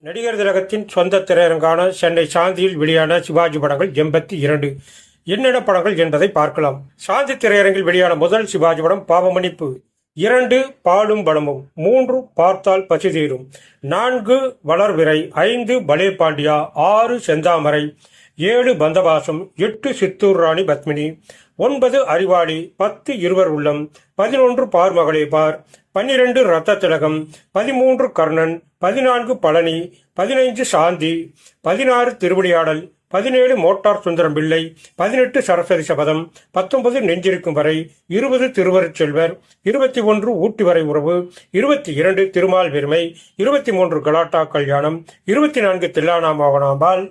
நடிகர் திலகத்தின் சொந்த திரையரங்கான சென்னை சாந்தியில் வெளியான சிவாஜி படங்கள் எண்பத்தி இரண்டு. என்னென்ன படங்கள் என்பதை பார்க்கலாம். சாந்தி திரையரங்கில் வெளியான முதல் சிவாஜி படம் பாவமன்னிப்பு. இரண்டு பாலும் பலமும் மூன்று பார்த்தால் பசி தீரும். நான்கு வளர்விரை ஐந்து பலே பாண்டியா ஆறு செந்தாமரை ஏழு பந்தவாசம் எட்டு சித்தூர் ராணி பத்மினி ஒன்பது அறிவாளி பத்து இருவர் உள்ளம் பதினொன்று பார்மகளே பார் பன்னிரண்டு ரத்த திலகம் பதிமூன்று கர்ணன் பதினான்கு பழனி பதினைந்து சாந்தி பதினாறு திருவிளையாடல் பதினேழு மோட்டார் சுந்தரம் பிள்ளை பதினெட்டு சரஸ்வதி சபதம் பத்தொன்பது நெஞ்சிருக்கும் வரை இருபது திருவருட் செல்வர் இருபத்தி ஒன்று ஊட்டி வரை உறவு இருபத்தி இரண்டு திருமால் பெருமை இருபத்தி மூன்று கலாட்டா கல்யாணம் இருபத்தி நான்கு தில்லானா மோகனாம்பாள்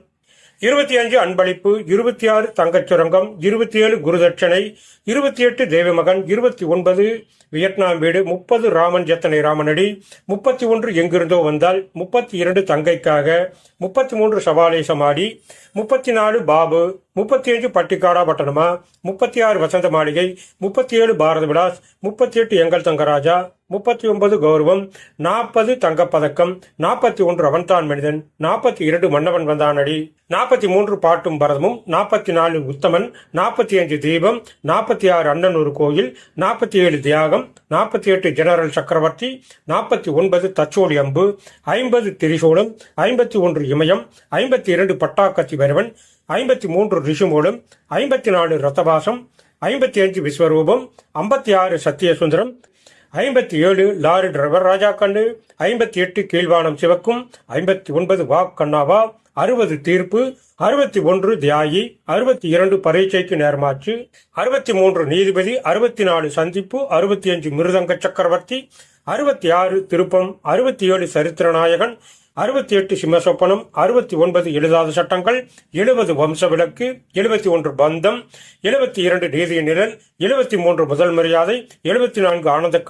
இருபத்தி அஞ்சு அன்பளிப்பு இருபத்தி ஆறு தங்கச் சுரங்கம் இருபத்தி ஏழு குருதட்சணை இருபத்தி எட்டு தேவமகன் இருபத்தி ஒன்பது வியட்நாம் வீடு முப்பது ராமன் ஜத்தனை ராமனடி முப்பத்தி ஒன்று எங்கிருந்தோ வந்தால் முப்பத்தி இரண்டு தங்கைக்காக முப்பத்தி மூன்று சவாலை சமாடி முப்பத்தி நாலு பாபு முப்பத்தி அஞ்சு பட்டிக்காடா பட்டணமா? முப்பத்தி ஆறு வசந்த மாளிகை முப்பத்தி ஏழு பாரத விலாஸ் முப்பத்தி எட்டு எங்கள் தங்கராஜா முப்பத்தி ஒன்பது கௌரவம் நாற்பது தங்கப்பதக்கம் நாற்பத்தி ஒன்று அவன்தான் மனிதன் நாற்பத்தி இரண்டு மன்னவன் வந்தானடி நாற்பத்தி மூன்று பாட்டும் பரதமும் நாற்பத்தி நாலு உத்தமன் நாற்பத்தி அஞ்சு தீபம் நாற்பத்தி ஆறு அண்ணன் ஒரு கோயில் நாற்பத்தி ஏழு தியாகம் நாற்பத்தி எட்டு ஜெனரல் சக்கரவர்த்தி நாற்பத்தி ஒன்பது தச்சோடி அம்பு ஐம்பது திரிசூலம் ஐம்பத்தி ஒன்று இமயம் ஐம்பத்தி இரண்டு பட்டாக்கத்தி பைரவன் ஐம்பத்தி மூன்று ரிஷிமூலம் ஐம்பத்தி நாலு ரத்தவாசம் ஐம்பத்தி அஞ்சு விஸ்வரூபம் ஐம்பத்தி ஆறு சத்தியசுந்தரம் ஐம்பத்தி ஏழு லாரி டிரைவர் ராஜா கண்ணு ஐம்பத்தி எட்டு கீழ்வானம் சிவக்கும் ஐம்பத்தி ஒன்பது வா கண்ணாவா அறுபது தீர்ப்பு அறுபத்தி ஒன்று தியாகி அறுபத்தி இரண்டு பரீட்சைக்கு நேர்மாச்சு அறுபத்தி மூன்று நீதிபதி அறுபத்தி நாலு சந்திப்பு அறுபத்தி அஞ்சு மிருதங்க சக்கரவர்த்தி அறுபத்தி ஆறு திருப்பம் அறுபத்தி ஏழு சரித்திரநாயகன் அறுபத்தி எட்டு சிம்மசொப்பனம் அறுபத்தி ஒன்பது எழுதாத சட்டங்கள் எழுபது வம்ச விளக்கு எழுபத்தி ஒன்று பந்தம் எழுபத்தி இரண்டு நீதிய நிழல் எழுபத்தி மூன்று முதல் மரியாதை எழுபத்தி நான்கு ஆனந்த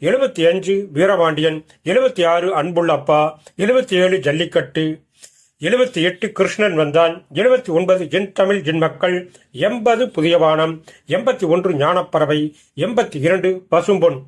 எழுபத்தி அஞ்சு வீரபாண்டியன் எழுபத்தி ஆறு அன்புள்ள அப்பா எழுபத்தி ஏழு ஜல்லிக்கட்டு எழுபத்தி எட்டு கிருஷ்ணன் வந்தான் எழுபத்தி ஒன்பது என் தமிழ் என் மக்கள் எண்பது புதிய வானம் எண்பத்தி ஒன்று ஞானப்பறவை எண்பத்தி இரண்டு பசும்பொன்.